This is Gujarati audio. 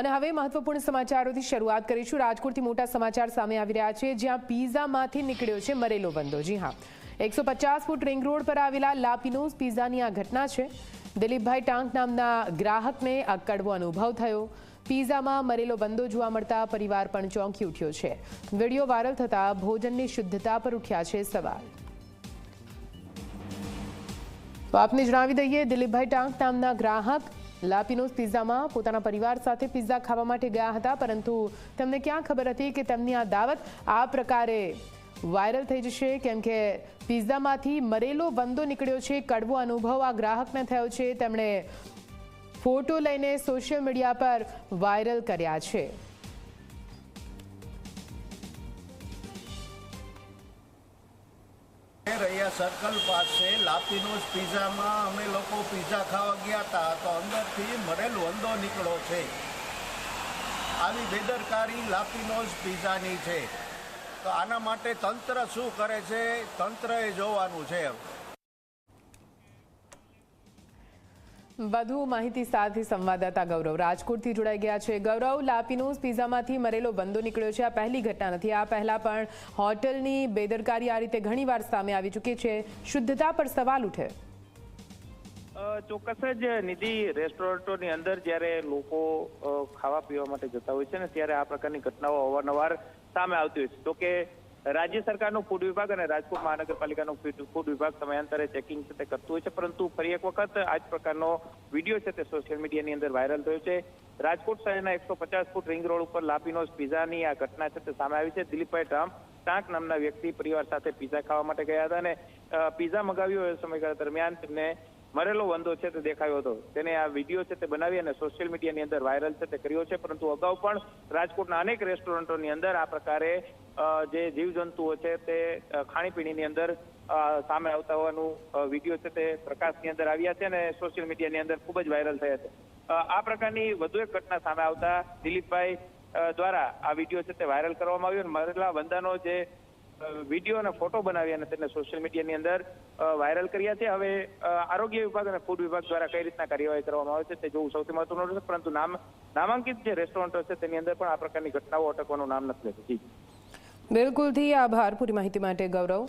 અને હવે મહત્વપૂર્ણ સમાચારોથી શરૂઆત કરીશું. રાજકોટથી મોટા સમાચાર સામે આવી રહ્યા છે, જ્યાં પીઝામાંથી નીકળ્યો છે મરેલો બંદો. જી હા. એકસો ફૂટ રિંગ રોડ પર આવેલા લાપીનોઝ પીઝાની આ ઘટના છે. દિલીપભાઈ ટાંક નામના ગ્રાહકને આ કડવો અનુભવ થયો. પીઝામાં મરેલો બંદો જોવા મળતા પરિવાર પણ ચોંકી ઉઠ્યો છે. વીડિયો વાયરલ થતા ભોજનની શુદ્ધતા પર ઉઠ્યા છે સવાલ. તો આપને જણાવી દઈએ, દિલીપભાઈ ટાંક નામના ગ્રાહક લાપીનોઝ પિઝામાં પોતાના પરિવાર સાથે પિઝા ખાવા માટે ગયા હતા, પરંતુ તેમને ક્યાં ખબર હતી કે તેમની આ દાવત આ પ્રકારે વાયરલ થઈ જશે? કેમ કે પિઝામાંથી મરેલો બંદો નીકળ્યો છે, કડવો અનુભવ આ ગ્રાહકને થયો છે. તેમણે ફોટો લઈને સોશિયલ મીડિયા પર વાયરલ કર્યા છે. રૈયા સર્કલ પાસે, લાપીનોઝ પિઝામાં અમે લોકો પીઝા ખાવા ગયા હતા તો અંદરથી મરેલો અંદો નીકળો છે. આવી બેદરકારી લાપીનોઝ પિઝાની છે. તો આના માટે તંત્ર શું કરે છે? તંત્રએ જોવાનું છે. વધુ માહિતી સાથે સંવાદદાતા ગૌરવ રાજકોટથી જોડાઈ ગયા છે. ગૌરવ લાપીનોઝ પિઝામાંથી મરેલો બંદો નીકળ્યો છે. આ પહેલી ઘટના નથી. આ પહેલાં પણ હોટલની બેદરકારી આ રીતે ઘણીવાર સામે આવી ચૂકી છે. શુદ્ધતા પર સવાલ ઉઠે. ચોક્કસ જ નિધિ રેસ્ટોરન્ટોની અંદર જ્યારે લોકો ખાવા પીવા માટે જતા હોય છે ને, ત્યારે આ પ્રકારની ઘટનાઓ અવારનવાર સામે આવતી હોય છે. તો કે રાજ્ય સરકારનો ફૂડ વિભાગ અને રાજકોટ મહાનગરપાલિકાનો ફૂડ વિભાગ સમયાંતરે ચેકિંગ છે તે કરતું હોય છે, પરંતુ ફરી એક વખત આ જ પ્રકારનો વીડિયો છે તે સોશિયલ મીડિયાની અંદર વાયરલ થયો છે. રાજકોટ શહેરના એકસો પચાસ ફૂટ રિંગ રોડ ઉપર લાપીનોઝ પિઝાની આ ઘટના છે તે સામે આવી છે. દિલીપભાઈ ટામ ટાંક નામના વ્યક્તિ પરિવાર સાથે પિઝા ખાવા માટે ગયા હતા અને પિઝા મગાવ્યો એ સમયગાળા દરમિયાન તેમને મરેલો વંદો છે તે દેખાયો હતો. તેને આ વીડિયો છે તે બનાવી અને સોશિયલ મીડિયાની અંદર વાયરલ છે તે કર્યો છે. પરંતુ અગાઉ પણ રાજકોટના અનેક રેસ્ટોરન્ટોની અંદર આ પ્રકારે જે જીવજંતુઓ છે તે ખાણીપીણીની અંદર સામે આવતા હોવાનું વીડિયો છે તે પ્રકાશની અંદર આવ્યા છે અને સોશિયલ મીડિયાની અંદર ખૂબ જ વાયરલ થયા છે. આ પ્રકારની વધુ એક ઘટના સામે આવતા દિલીપભાઈ દ્વારા આ વીડિયો છે તે વાયરલ કરવામાં આવ્યો અને મરેલા વંદાનો જે વીડિયો અને ફોટો બનાવી અને તેને સોશિયલ મીડિયાની અંદર વાયરલ કર્યા છે. હવે આરોગ્ય વિભાગ અને ફૂડ વિભાગ દ્વારા કઈ રીતના કાર્યવાહી કરવામાં આવે છે તે જોવું સૌથી મહત્વનું રહેશે, પરંતુ નામ, નામાંકિત જે રેસ્ટોરન્ટો છે તેની અંદર પણ આ પ્રકારની ઘટનાઓ અટકવાનું નામ નથી લેતું. બિલકુલથી આભાર. પૂરી માહિતી માટે ગૌરવ.